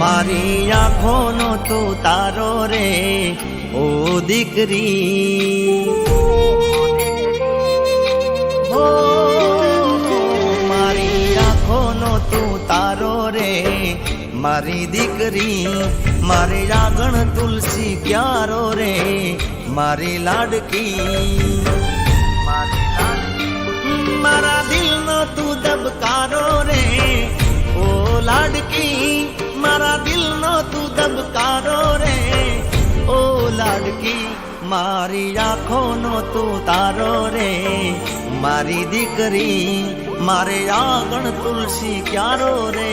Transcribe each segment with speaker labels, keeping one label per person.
Speaker 1: મારી આંખોનો તું તારો રે, ઓ દીકરી. હો મારી આંખોનો તું તારો રે, મારી દીકરી. મારી રાગણ તુલસી પ્યારો રે, મારી લાડકી. મારા મારી આંખોનો તું તારો રે. મારી દીકરી મારે આગણ તુલસી ક્યારો રે?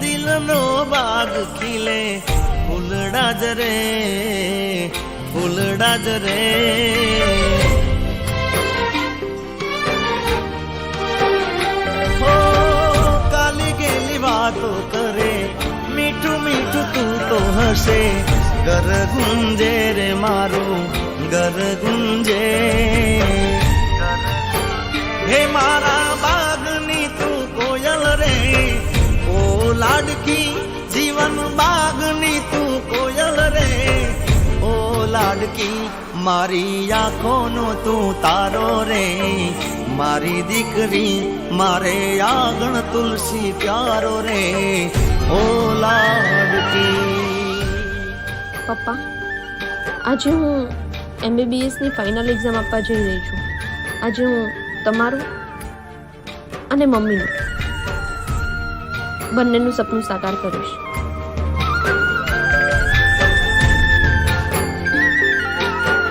Speaker 1: દિલનો બાગ ખીલે. ફૂલડા જ રે, ફૂલડા જ રે. કાલી ગેલી વાતો કરે. મીઠું મીઠું તું તો હશે. ઘર ગુંજે રે મારું ઘર ગુંજે લાડકી મારી આંખોનો તું તારો રે. મારી દીકરી, મારે આગણ તુલસી પ્યારો રે. ઓ લાડકી.
Speaker 2: પપ્પા, આજે હું એમબીબીએસની ફાઇનલ એક્ઝામ આપવા જઈ રહી છું. આજે હું તમારું અને મમ્મીનું બંનેનું સપનું સાકાર કરીશ.